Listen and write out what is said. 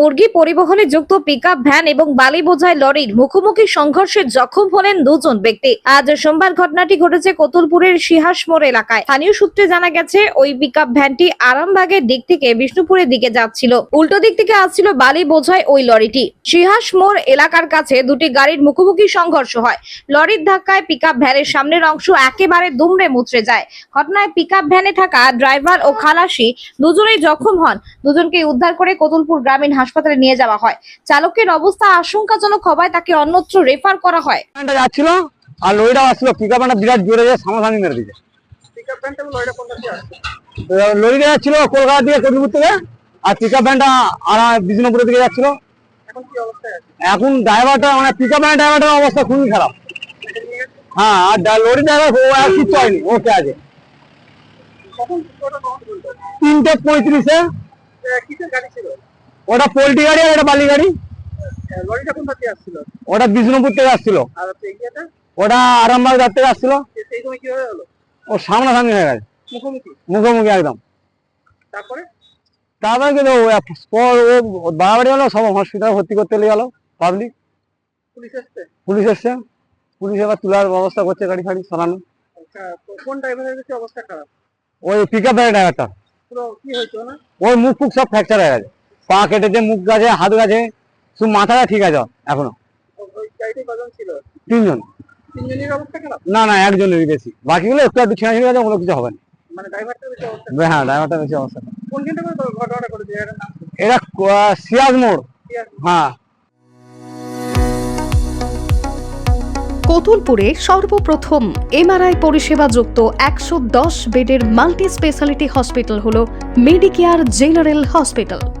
মুরগি পরিবহনে যুক্ত পিকআপ ভ্যান এবং বালি বোঝাই লরির মুখোমুখি সংঘর্ষে জখম হলেন দুজন ব্যক্তি। আজ সোমবার ঘটনাটি ঘটেছে কতুলপুরের সিহাস মোড় এলাকায়। স্থানীয় সূত্রে জানা গেছে, ওই পিকআপ ভ্যানটি আরামবাগের দিক থেকে বিষ্ণুপুরের দিকে যাচ্ছিল। উল্টো দিক থেকে আসছিল বালি বোঝাই ওই লরিটি। সিহাস মোড় এলাকার কাছে দুটি গাড়ির মুখোমুখি সংঘর্ষ হয়। লরির ধাক্কায় পিকআপ ভ্যানের সামনের অংশ একেবারে দুমড়ে মুচড়ে যায়। ঘটনায় পিকআপ ভ্যানে থাকা ড্রাইভার ও খালাসি দুজনেই জখম হন। দুজনকে উদ্ধার করে কতুলপুর গ্রামীণ হাসপাতালে নিয়ে যাওয়া হয়। চালকের অবস্থা আশঙ্কাজনক হওয়ায় তাকে অন্যত্র রেফার করা হয়। যাচ্ছিল আর লরিটাও পিক বিরাট জোরে যায় সামনাসামনি মেরে দিচ্ছে লরিটা যাচ্ছিল কলকাতা থেকে। আর পিক আপ ভ্যানটা আর বিষ্ণুপুরের দিকে যাচ্ছিল। এখন ড্রাইভারটা মানে পিক আপ ভ্যান ড্রাইভারটার অবস্থা খুবই খারাপ। হ্যাঁ আর ডা- লরি ড্রাইভার ও আর কিচ্ছু হয়নি ওকে আছে তিনটে পঁয়ত্রিশে। ওটা পোল্ট্রি গাড়ি আর ওটা বালি গাড়ি? লরিটা কোন থেকে আসছিল? ওটা বিষ্ণুপুর থেকে আসছিল। আর এগিয়েটা ওটা আরামবাগ যার থেকে আসছিল। সেই সময় কীভাবে হলো? ও সামনাসামনি হয়ে গেছে। মুখোমুখি? মুখোমুখি একদম। তারপরে? তারপরে কিন্তু ও বাড়াবাড়ি হলো সব হসপিটালে ভর্তি করতে নিয়ে গেল পাবলিক পুলিশ এসছে? পুলিশ এসছে। পুলিশ এবার তোলার ব্যবস্থা করছে গাড়ি ফাড়ি সরানো আচ্ছা কোন ড্রাইভারের কাছে অবস্থা খারাপ? ওই পিক আপ ড্রাইভারটা পুরো কি হয়েছে না ওর মুখ ফুক সব ফ্র্যাকচার হয়ে গেছে। পা কেটেছে, মুখ গেছে, হাত গেছে, শুধু মাথাটা ঠিক আছে এখনও। তিনজন। না না, একজনেরই বেশি। বাকিগুলো একটু একটু ছিঁড়া ছিঁড়ে গেছে ওগুলো কিছু হবে না। হ্যাঁ। কোন মোড়। হ্যাঁ। কতুলপুরে সর্বপ্রথম এমআরআই পরিষেবা যুক্ত একশো দশ বেডের মাল্টি স্পেশালিটি হসপিটাল হল মেডিকেয়ার জেনারেল হসপিটাল।